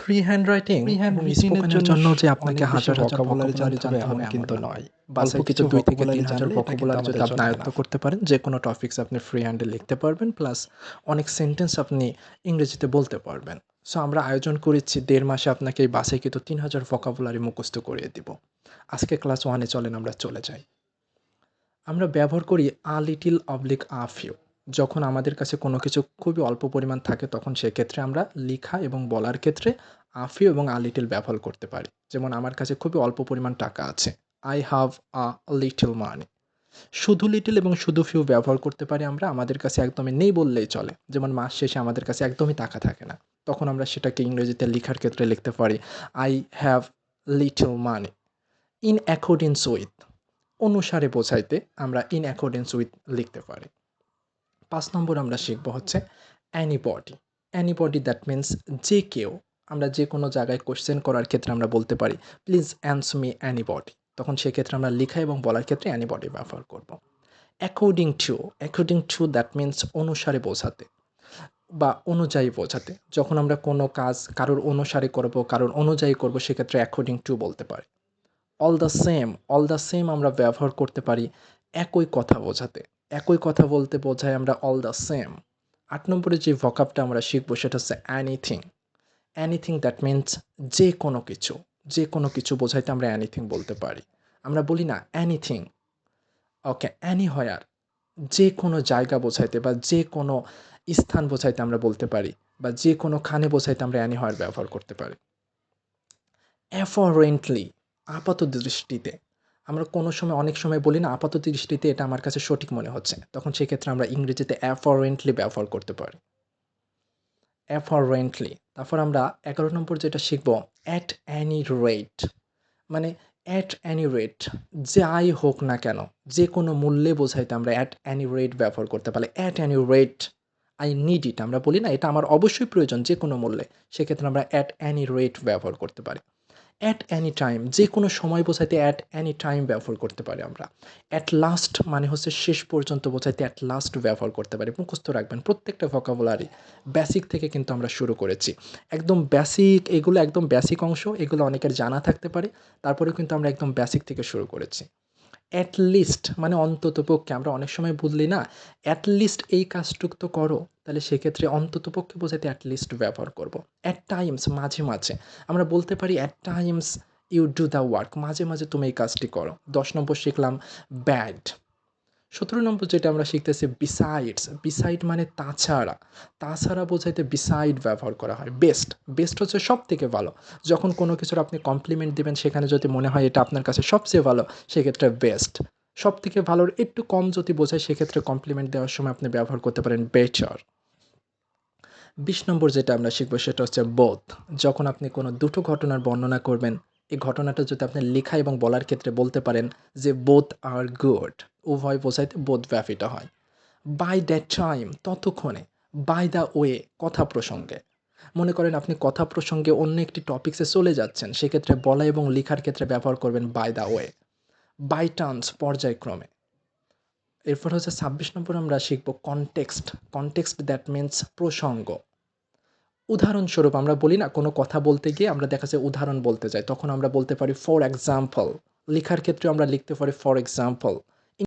Free hand writing এবং স্পোকেনের জন্য যে আপনাকে হাজার হাজার ভোকাবুলারি জানতে হবে কিন্তু নয়। বাস কিছু দুই থেকে তিন হাজার ভোকাবুলারি যদি আপনি আয়ত্ত করতে পারেন যে কোনো টপিকস আপনি ফ্রি হ্যান্ডে লিখতে পারবেন প্লাস অনেক সেন্টেন্স আপনি ইংরেজিতে বলতে পারবেন। সো আমরা আয়োজন করেছি দেড় মাসে আপনাকে এই বাসে কিন্তু তিন হাজার ভোকাবুলারি মুখস্থ করিয়ে দিব। আজকে ক্লাস ওয়ানে চলেন আমরা চলে যাই। আমরা ব্যবহার করি a little oblique a few যখন আমাদের কাছে কোনো কিছু খুবই অল্প পরিমাণ থাকে, তখন সেক্ষেত্রে আমরা লেখা এবং বলার ক্ষেত্রে আফিউ এবং আ ব্যবহার করতে পারি। যেমন আমার কাছে খুবই অল্প পরিমাণ টাকা আছে। I have a little money শুধু লিটিল এবং শুধু ফিউ ব্যবহার করতে পারি আমরা, আমাদের কাছে একদমই নেই বললেই চলে। যেমন মাস শেষে আমাদের কাছে একদমই টাকা থাকে না। তখন আমরা সেটাকে ইংরেজিতে লেখার ক্ষেত্রে লিখতে পারি I have little money in accordance with অনুসারে বোঝাইতে আমরা ইন অ্যাকর্ডেন্স উইথ লিখতে পারি। পাঁচ নম্বর আমরা শিখব হচ্ছে অ্যানিবডি অ্যানিবডি দ্যাট মিন্স যে কেউ। আমরা যে কোনো জায়গায় কোশ্চেন করার ক্ষেত্রে আমরা বলতে পারি প্লিজ অ্যান্স মি অ্যানিবডি তখন সেক্ষেত্রে আমরা লেখা এবং বলার ক্ষেত্রে অ্যানিবডি ব্যবহার করব। According to according to that means অনুসারে বোঝাতে বা অনুযায়ী বোঝাতে। যখন আমরা কোনো কাজ কারোর অনুসারে করব, কারোর অনুযায়ী করব, সেক্ষেত্রে অ্যাকর্ডিং টু বলতে পারি। All the same all the same আমরা ব্যবহার করতে পারি একই কথা বোঝাতে। একই কথা বলতে বোঝায় আমরা অল দ্য সেম আট নম্বরে যে ভকাপটা আমরা শিখব সেটা হচ্ছে অ্যানিথিং অ্যানিথিং দ্যাট মিনস যে কোনো কিছু। যে কোনো কিছু বোঝাইতে আমরা অ্যানিথিং বলতে পারি। আমরা বলি না অ্যানিথিং ওকে অ্যানি হয়ার যে কোনো জায়গা বোঝাইতে বা যে কোনো স্থান বোঝাইতে আমরা বলতে পারি বা যে কোনো খানে বোঝাইতে আমরা অ্যানি হয়ার ব্যবহার করতে পারি। অ্যাফারেন্টলি আপাত দৃষ্টিতে। আমরা কোনো সময়, অনেক সময় বলি না আপাত দৃষ্টিতে এটা আমার কাছে সঠিক মনে হচ্ছে। তখন সেক্ষেত্রে আমরা ইংরেজিতে অ্যাফারেন্টলি ব্যবহার করতে পারি। অ্যাফারেন্টলি তারপর আমরা এগারো নম্বর যেটা শিখব অ্যাট অ্যানি রেট মানে অ্যাট অ্যানি রেট যাই হোক না কেন, যে কোনো মূল্যে বোঝাইতে আমরা অ্যাট অ্যানি রেট ব্যবহার করতে পারি। At any rate I need it আমরা বলি না, এটা আমার অবশ্যই প্রয়োজন যে কোনো মূল্যে। সেক্ষেত্রে আমরা অ্যাট অ্যানি রেট ব্যবহার করতে পারি। অ্যাট অ্যানি টাইম যে কোনো সময় বোঝাইতে অ্যাট অ্যানি টাইম ব্যবহার করতে পারি আমরা। অ্যাট লাস্ট মানে হচ্ছে শেষ পর্যন্ত বোঝাইতে অ্যাট লাস্ট ব্যবহার করতে পারি। মুখস্থ রাখবেন, প্রত্যেকটা ভোকাবুলারি বেসিক থেকে কিন্তু আমরা শুরু করেছি। একদম বেসিক এগুলো একদম বেসিক অংশ, এগুলো অনেকের জানা থাকতে পারে। তারপরেও কিন্তু আমরা একদম বেসিক থেকে শুরু করেছি। অ্যাট লিস্ট মানে অন্ততপক্ষে আমরা অনেক সময় বুঝলি না অ্যাট লিস্ট এই কাজটুক তো করো, তাহলে সেক্ষেত্রে অন্ততপক্ষে বোঝাতে অ্যাট লিস্ট ব্যবহার করব। অ্যাট টাইমস মাঝে মাঝে। আমরা বলতে পারি at times you do the work মাঝে মাঝে তুমি এই কাজটি করো। দশ নম্বর শিখলাম ব্যাড সতেরো নম্বর যেটা আমরা শিখতেছি বিসাইডস বিসাইড মানে তাছাড়া। তাছাড়া বোঝাইতে বিসাইড ব্যবহার করা হয় বেস্ট বেস্ট হচ্ছে সব থেকে ভালো। যখন কোনো কিছুর আপনি কমপ্লিমেন্ট দেবেন, সেখানে যদি মনে হয় এটা আপনার কাছে সবচেয়ে ভালো, সেক্ষেত্রে বেস্ট সব থেকে ভালোর একটু কম যদি বোঝায়, সেক্ষেত্রে কমপ্লিমেন্ট দেওয়ার সময় আপনি ব্যবহার করতে পারেন বেটার বিশ নম্বর যেটা আমরা শিখব, সেটা হচ্ছে বোধ যখন আপনি কোনো দুটো ঘটনার বর্ণনা করবেন এই ঘটনাটা যদি আপনি লেখা এবং বলার ক্ষেত্রে বলতে পারেন যে বোথ আর গুড উভয় বোঝাইতে বোধ ব্যাপিত হয়। বাই দ্যাট টাইম ততক্ষণে বাই দ্য ওয়ে কথা প্রসঙ্গে। মনে করেন আপনি কথা প্রসঙ্গে অন্য একটি টপিক্সে চলে যাচ্ছেন, সেক্ষেত্রে বলা এবং লেখার ক্ষেত্রে ব্যবহার করবেন by the way by turns পর্যায়ক্রমে। এরপর হচ্ছে ছাব্বিশ নম্বর আমরা শিখব কনটেক্সট কনটেক্সট দ্যাট মিন্স প্রসঙ্গ। উদাহরণস্বরূপ আমরা বলি না, কোনো কথা বলতে গিয়ে আমরা দেখা যায় উদাহরণ বলতে যাই। তখন আমরা বলতে পারি ফর এক্সাম্পল লেখার ক্ষেত্রে আমরা লিখতে পারি ফর এক্সাম্পল